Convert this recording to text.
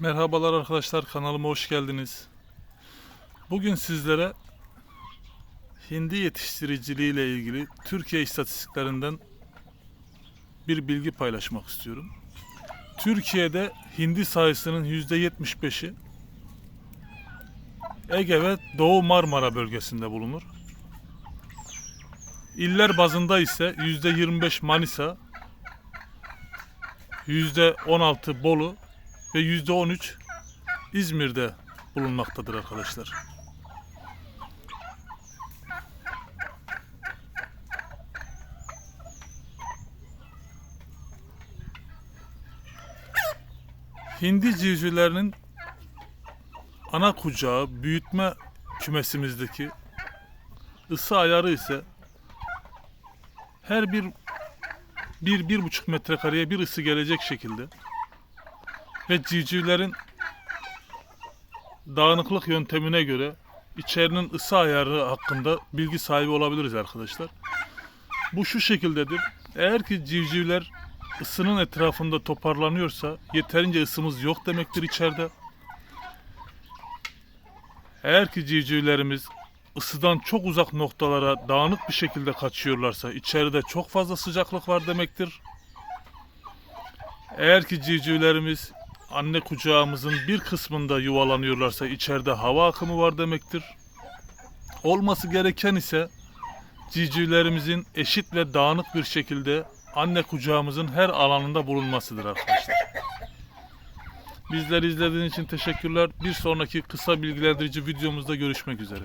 Merhabalar arkadaşlar kanalıma hoş geldiniz. Bugün sizlere hindi yetiştiriciliği ile ilgili Türkiye istatistiklerinden bir bilgi paylaşmak istiyorum. Türkiye'de hindi sayısının %75'i Ege ve Doğu Marmara bölgesinde bulunur. İller bazında ise %25 Manisa, %16 Bolu ve %13 İzmir'de bulunmaktadır arkadaşlar. Hindi civcivlerinin ana kucağı büyütme kümesimizdeki ısı ayarı ise her bir bir, bir buçuk metrekareye bir ısı gelecek şekilde ve civcivlerin dağınıklık yöntemine göre içerinin ısı ayarı hakkında bilgi sahibi olabiliriz arkadaşlar. Bu şu şekildedir. Eğer ki civcivler ısının etrafında toparlanıyorsa yeterince ısımız yok demektir içeride. Eğer ki civcivlerimiz ısıdan çok uzak noktalara dağınık bir şekilde kaçıyorlarsa içeride çok fazla sıcaklık var demektir. Eğer ki civcivlerimiz anne kucağımızın bir kısmında yuvalanıyorlarsa içeride hava akımı var demektir. Olması gereken ise civcivlerimizin eşit ve dağınık bir şekilde anne kucağımızın her alanında bulunmasıdır arkadaşlar. Bizleri izlediğiniz için teşekkürler. Bir sonraki kısa bilgilendirici videomuzda görüşmek üzere.